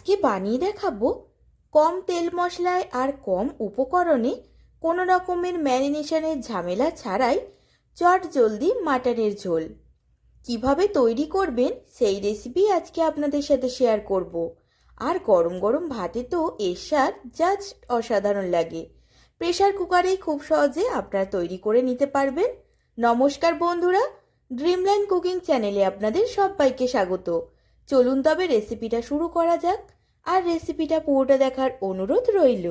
আজকে বানিয়ে দেখাবো কম তেল মশলায় আর কম উপকরণে কোনো রকমের ম্যারিনেশনের ঝামেলা ছাড়াই চট জলদি মাটনের ঝোল। কীভাবে তৈরি করবেন সেই রেসিপি আজকে আপনাদের সাথে শেয়ার করব। আর গরম গরম ভাতে তো এর স্বাদ জাস্ট অসাধারণ লাগে। প্রেশার কুকারেই খুব সহজে আপনারা তৈরি করে নিতে পারবেন। নমস্কার বন্ধুরা ড্রিমল্যান্ড কুকিং চ্যানেলে আপনাদের সবাইকে স্বাগত। চলুন তবে রেসিপিটা শুরু করা যাক। আর রেসিপিটা পুরোটা দেখার অনুরোধ রইল।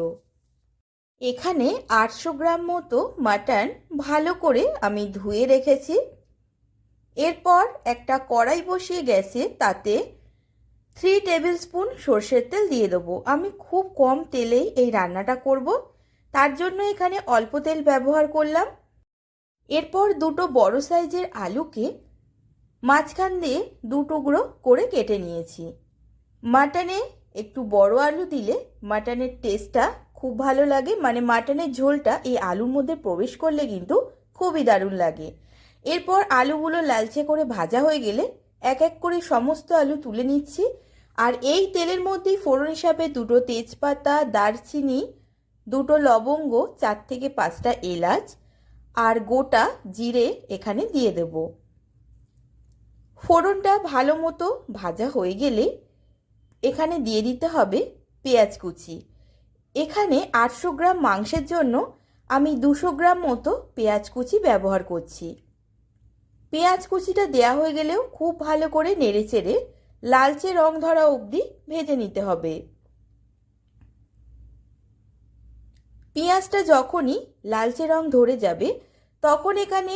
এখানে আটশো গ্রাম মতো মাটন ভালো করে আমি ধুয়ে রেখেছি। এরপর একটা কড়াই বসিয়ে গ্যাসে তাতে থ্রি টেবিল স্পুন সর্ষের তেল দিয়ে দেবো। আমি খুব কম তেলেই এই রান্নাটা করব। তার জন্য এখানে অল্প তেল ব্যবহার করলাম। এরপর দুটো বড় সাইজের আলুকে মাঝখান দিয়ে দু টুকরো করে কেটে নিয়েছি। মাটনে একটু বড় আলু দিলে মাটনের টেস্টটা খুব ভালো লাগে। মানে মাটনের ঝোলটা এই আলুর মধ্যে প্রবেশ করলে কিন্তু খুবই দারুণ লাগে। এরপর আলুগুলো লালচে করে ভাজা হয়ে গেলে এক এক করে সমস্ত আলু তুলে নিচ্ছি। আর এই তেলের মধ্যেই ফোড়ন হিসাবে দুটো তেজপাতা, দারচিনি, দুটো লবঙ্গ, চার থেকে পাঁচটা এলাচ আর গোটা জিরে এখানে দিয়ে দেব। ফোড়নটা ভালো মতো ভাজা হয়ে গেলে এখানে দিয়ে দিতে হবে পেঁয়াজ কুচি। এখানে আটশো গ্রাম মাংসের জন্য আমি দুশো গ্রাম মতো পেঁয়াজ কুচি ব্যবহার করছি। পেঁয়াজ কুচিটা দেয়া হয়ে গেলেও খুব ভালো করে নেড়ে চেড়ে লালচে রং ধরা অবধি ভেজে নিতে হবে। পেঁয়াজটা যখনই লালচে রং ধরে যাবে, তখন এখানে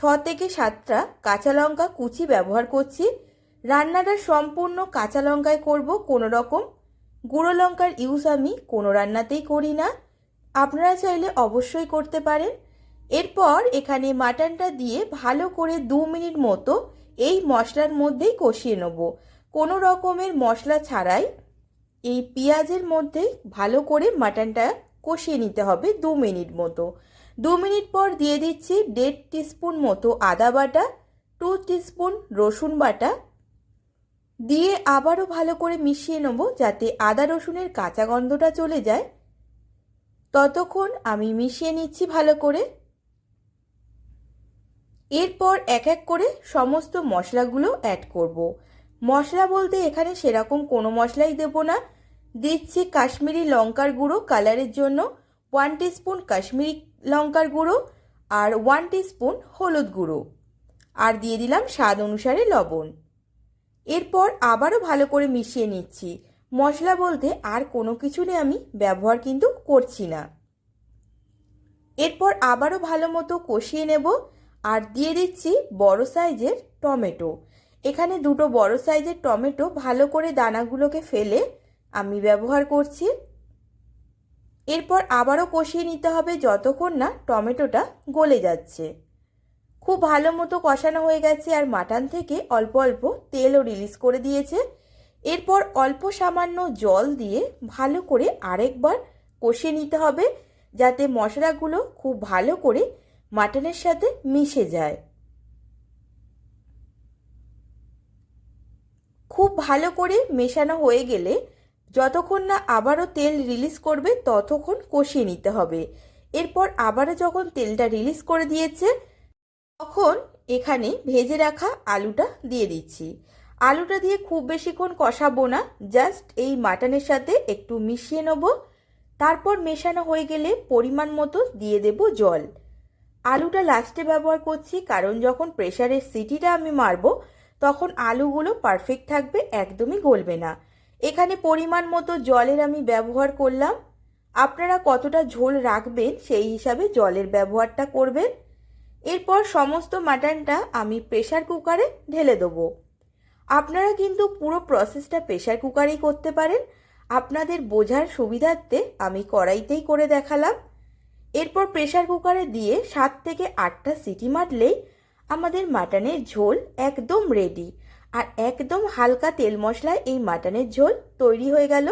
ছ থেকে সাতটা কাঁচা লঙ্কা কুচি ব্যবহার করছি। রান্নাটা সম্পূর্ণ কাঁচা লঙ্কায় করব কোনো রকম। গুঁড়ো লঙ্কার ইউজ আমি কোনো রান্নাতেই করি না। আপনারা চাইলে অবশ্যই করতে পারেন। এরপর এখানে মাটনটা দিয়ে ভালো করে দু মিনিট মতো এই মশলার মধ্যেই কষিয়ে নেব। কোনো রকমের মশলা ছাড়াই এই পেঁয়াজের মধ্যেই ভালো করে মাটনটা কষিয়ে নিতে হবে দু মিনিট মতো। দু মিনিট পর দিয়ে দিচ্ছি দেড় টিস্পুন মতো আদা বাটা, টু টিস্পুন রসুন বাটা। দিয়ে আবারও ভালো করে মিশিয়ে নেব যাতে আদা রসুনের কাঁচা গন্ধটা চলে যায়। ততক্ষণ আমি মিশিয়ে নিচ্ছি ভালো করে। এরপর এক এক করে সমস্ত মশলাগুলো অ্যাড করব। মশলা বলতে এখানে সেরকম কোনো মশলাই দেব না। দিচ্ছি কাশ্মীরি লঙ্কার গুঁড়ো কালারের জন্য। ওয়ান স্পুন কাশ্মীরি লঙ্কার গুঁড়ো আর ওয়ান স্পুন হলুদ গুঁড়ো। আর দিয়ে দিলাম স্বাদ অনুসারে লবণ। এরপর আবারও ভালো করে মিশিয়ে নিচ্ছি। মশলা বলতে আর কোনো কিছু নিয়ে আমি ব্যবহার কিন্তু করছি না। এরপর আবারও ভালো মতো কষিয়ে নেব আর দিয়ে দিচ্ছি বড় সাইজের টমেটো। এখানে দুটো বড় সাইজের টমেটো ভালো করে দানাগুলোকে ফেলে আমি ব্যবহার করছি। এরপর আবারও কষিয়ে নিতে হবে যতক্ষণ না টমেটোটা গলে যাচ্ছে। খুব ভালো মতো কষানো হয়ে গেছে আর মাটন থেকে অল্প অল্প তেলও রিলিজ করে দিয়েছে। এরপর অল্প সামান্য জল দিয়ে ভালো করে আরেকবার কষিয়ে নিতে হবে যাতে মশলাগুলো খুব ভালো করে মাটনের সাথে মিশে যায়। খুব ভালো করে মেশানো হয়ে গেলে যতক্ষণ না আবারও তেল রিলিজ করবে, ততক্ষণ কষিয়ে নিতে হবে। এরপর আবারও যখন তেলটা রিলিজ করে দিয়েছে, তখন এখানে ভেজে রাখা আলুটা দিয়ে দিচ্ছি। আলুটা দিয়ে খুব বেশিক্ষণ কষাবো না জাস্ট এই মাটনের সাথে একটু মিশিয়ে নেব। তারপর মেশানো হয়ে গেলে পরিমাণ মতো দিয়ে দেব জল। আলুটা লাস্টে ব্যবহার করছি, কারণ যখন প্রেশারের সিটিটা আমি মারব, তখন আলুগুলো পারফেক্ট থাকবে, একদমই গলবে না। এখানে পরিমাণ মতো জলের আমি ব্যবহার করলাম। আপনারা কতটা ঝোল রাখবেন সেই হিসাবে জলের ব্যবহারটা করবেন। এরপর সমস্ত মাটনটা আমি প্রেশার কুকারে ঢেলে দেবো। আপনারা কিন্তু পুরো প্রসেসটা প্রেশার কুকারেই করতে পারেন। আপনাদের বোঝার সুবিধার্থে আমি কড়াইতেই করে দেখালাম। এরপর প্রেশার কুকারে দিয়ে সাত থেকে আটটা সিটি মারলেই আমাদের মাটনের ঝোল একদম রেডি আর একদম হালকা তেল মশলায় এই মাটনের ঝোল তৈরি হয়ে গেল।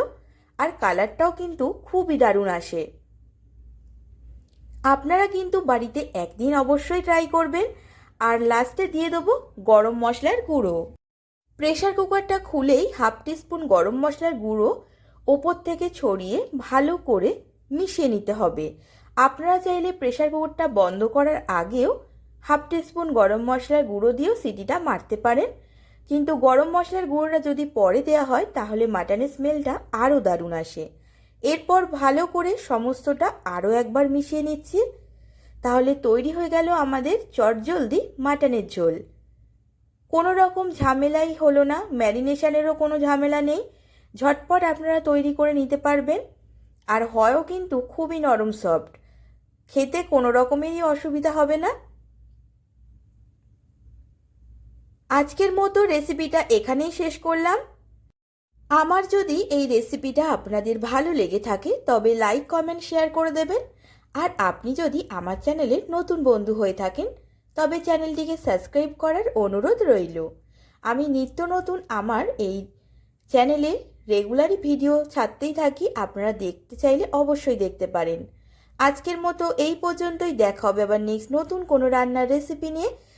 আর কালারটাও কিন্তু খুবই দারুণ আসে। আপনারা কিন্তু বাড়িতে একদিন অবশ্যই ট্রাই করবেন। আর লাস্টে দিয়ে দেবো গরম মশলার গুঁড়ো। প্রেশার কুকারটা খুলেই হাফ টিস্পুন গরম মশলার গুঁড়ো ওপর থেকে ছড়িয়ে ভালো করে মিশিয়ে নিতে হবে। আপনারা চাইলে প্রেশার কুকারটা বন্ধ করার আগেও হাফ টিস্পুন গরম মশলার গুঁড়ো দিয়েও সিটিটা মারতে পারেন। কিন্তু গরম মশলার গুঁড়োটা যদি পরে দেওয়া হয়, তাহলে মাটনের স্মেলটা আরও দারুণ আসে। এরপর ভালো করে সমস্তটা আরও একবার মিশিয়ে নিচ্ছি। তাহলে তৈরি হয়ে গেল আমাদের চটজলদি মাটনের ঝোল। কোনো রকম ঝামেলাই হলো না ম্যারিনেশনেরও কোনো ঝামেলা নেই। ঝটপট আপনারা তৈরি করে নিতে পারবেন। আর হয়ও কিন্তু খুবই নরম সফট খেতে কোনো রকমেরই অসুবিধা হবে না। আজকের মতো রেসিপিটা এখানেই শেষ করলাম। আমার যদি এই রেসিপিটা আপনাদের ভালো লেগে থাকে, তবে লাইক কমেন্ট শেয়ার করে দেবেন। আর আপনি যদি আমার চ্যানেলের নতুন বন্ধু হয়ে থাকেন, তবে চ্যানেলটিকে সাবস্ক্রাইব করার অনুরোধ রইল। আমি নিত্য নতুন আমার এই চ্যানেলে রেগুলারই ভিডিও ছাড়তেই থাকি, আপনারা দেখতে চাইলে অবশ্যই দেখতে পারেন। আজকের মতো এই পর্যন্তই, দেখা হবে আবার নেক্সট নতুন কোনো রান্নার রেসিপি নিয়ে।